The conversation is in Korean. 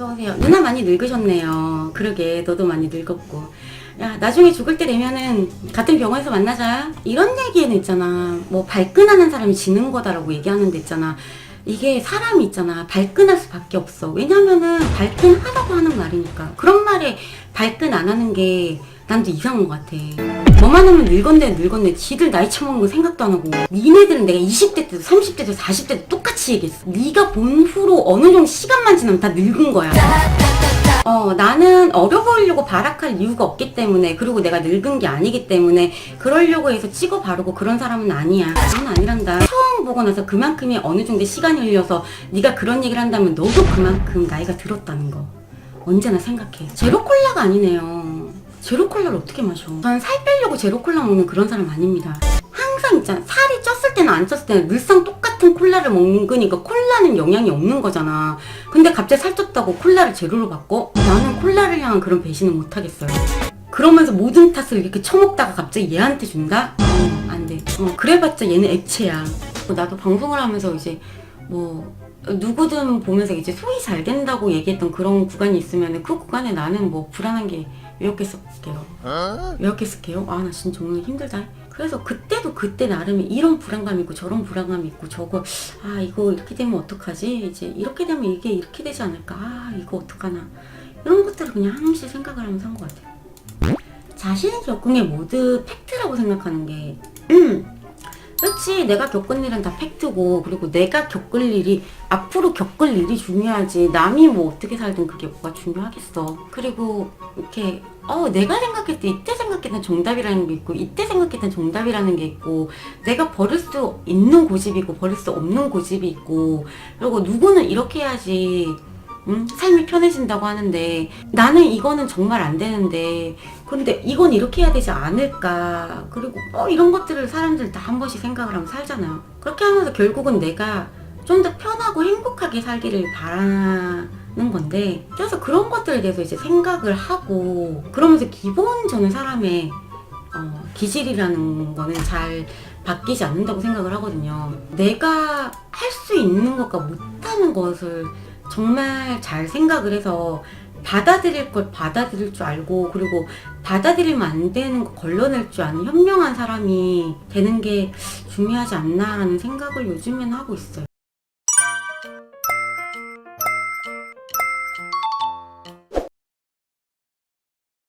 어서오세요. 누나 많이 늙으셨네요. 그러게, 너도 많이 늙었고. 야, 나중에 죽을 때 되면은 같은 병원에서 만나자. 이런 얘기에는 있잖아. 뭐, 발끈하는 사람이 지는 거다라고 얘기하는 데 있잖아. 이게 사람이 있잖아. 발끈할 수밖에 없어. 왜냐면은 발끈하라고 하는 말이니까. 그런 말에 발끈 안 하는 게 난 또 이상한 것 같아. 뭐만 하면 늙었네 늙었네. 지들 나이 처먹는 거 생각도 안 하고. 니네들은 내가 20대 때도 30대 때도 40대 때도 똑같이 얘기했어. 네가 본 후로 어느 정도 시간만 지나면 다 늙은 거야. 어 나는 어려 보이려고 발악할 이유가 없기 때문에 그리고 내가 늙은 게 아니기 때문에 그러려고 해서 찍어 바르고 그런 사람은 아니야. 그건 아니란다. 처음 보고 나서 그만큼의 어느 정도 시간이 흘려서 네가 그런 얘기를 한다면 너도 그만큼 나이가 들었다는 거 언제나 생각해. 제로 콜라가 아니네요 제로 콜라를 어떻게 마셔? 전살 빼려고 제로 콜라 먹는 그런 사람 아닙니다. 항상 있잖아. 살이 쪘을 때는 안 쪘을 때는 늘상 똑같은 콜라를 먹으니까 콜라는 영향이 없는 거잖아. 근데 갑자기 살쪘다고 콜라를 제로로 바꿔? 나는 콜라를 향한 그런 배신은 못 하겠어요. 그러면서 모든 탓을 이렇게 처먹다가 갑자기 얘한테 준다? 어, 안 돼. 어, 그래봤자 얘는 액체야. 어, 나도 방송을 하면서 이제 뭐 누구든 보면서 이제 소위 잘 된다고 얘기했던 그런 구간이 있으면 그 구간에 나는 뭐 불안한 게 이렇게 쓸게요. 이렇게 쓸게요. 아 나 진짜 오늘 힘들다. 그래서 그때도 그때 나름의 이런 불안감이 있고 저런 불안감이 있고 저거 아 이거 이렇게 되면 어떡하지? 이제 이렇게 되면 이게 이렇게 되지 않을까? 아 이거 어떡하나? 이런 것들을 그냥 항시 생각을 하면서 한 것 같아요. 겪은 게 모두 팩트라고 생각하는 게 음, 그렇지 내가 겪은 일은 다 팩트고 그리고 내가 겪을 일이 앞으로 겪을 일이 중요하지. 남이 뭐 어떻게 살든 그게 뭐가 중요하겠어. 그리고 이렇게 어 내가 생각했을 때 이때 생각했던 정답이라는 게 있고 이때 생각했던 정답이라는 게 있고 내가 버릴 수 있는 고집이고 버릴 수 없는 고집이 있고 그리고 누구는 이렇게 해야지 음, 삶이 편해진다고 하는데 나는 이거는 정말 안 되는데 근데 이건 이렇게 해야 되지 않을까? 그리고 어, 이런 것들을 사람들 다 한 번씩 생각을 하면 살잖아요 그렇게 하면서 결국은 내가 좀 더 편하고 행복하게 살기를 바라는 건데 그래서 그런 것들에 대해서 이제 생각을 하고 그러면서 기본 저는 사람의 어, 기질이라는 거는 잘 바뀌지 않는다고 생각을 하거든요. 내가 할 수 있는 것과 못하는 것을 정말 잘 생각을 해서 받아들일 걸 받아들일 줄 알고 그리고 받아들이면 안 되는 거 걸러낼 줄 아는 현명한 사람이 되는 게 중요하지 않나라는 생각을 요즘엔 하고 있어요.